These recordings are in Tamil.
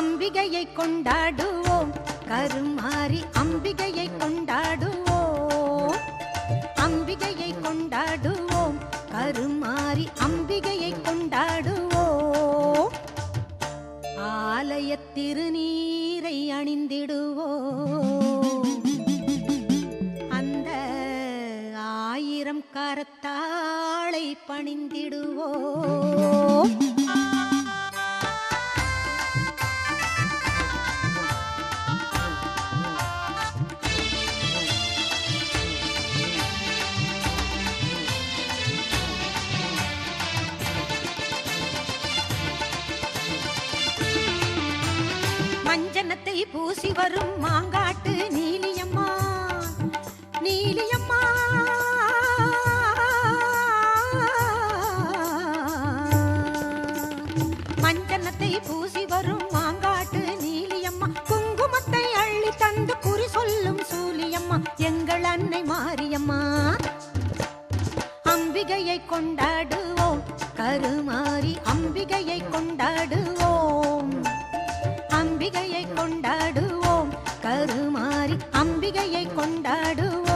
அம்பிகையை கொண்டாடுவோம். கருமாறி அம்பிகையை கொண்டாடுவோம். அம்பிகையை கொண்டாடுவோம். கருமாறி அம்பிகையை கொண்டாடுவோம். ஆலய திருநீரை அணிந்திடுவோம். அந்த ஆயிரம் கரத்தாளை பணிந்திடுவோம். மஞ்சனத்தை பூசி வரும் மாங்காட்டு நீலியம்மா. நீலியம்மா. மஞ்சனத்தை பூசி வரும் மாங்காட்டு நீலியம்மா. குங்குமத்தை அள்ளி தந்து குறி சொல்லும் சூலியம்மா. எங்கள் அன்னை மாரியம்மா. அம்பிகையை கொண்டாடுவோம். கருமாறி அம்பிகையை கொண்டாடுவோம். அம்பிகையை கொண்டாடுவோம். கருமாறி அம்பிகையை கொண்டாடுவோம்.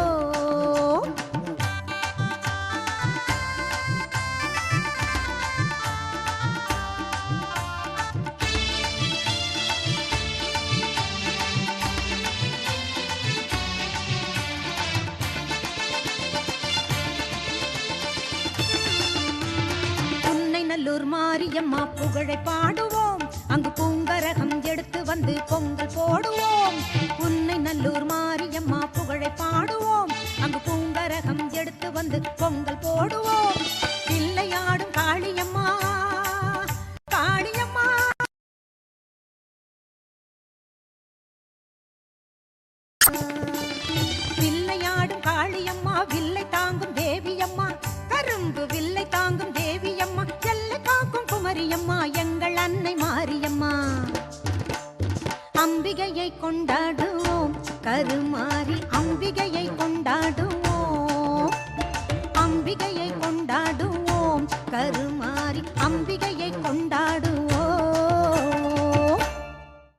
உன்னை நல்லூர் மாரியம்மா புகழை பாடுவோம். அங்கு பூங்கரகம் எடுத்து வந்து பொங்கல் போடுவோம். உன்னை நல்லூர் மாரியம்மா புகழை பாடுவோம். அங்கு பூங்கரகம் எடுத்து வந்து பொங்கல் போடுவோம். பிள்ளையாடும் காளியம்மா காளியம்மா. பிள்ளையாடும் காளியம்மா வில்லை அம்பிகையை கொண்டாடுவோம். கருமாறி அம்பிகையை கொண்டாடுவோம். அம்பிகையை கொண்டாடுவோம். கருமாறி அம்பிகையை கொண்டாடுவோம்.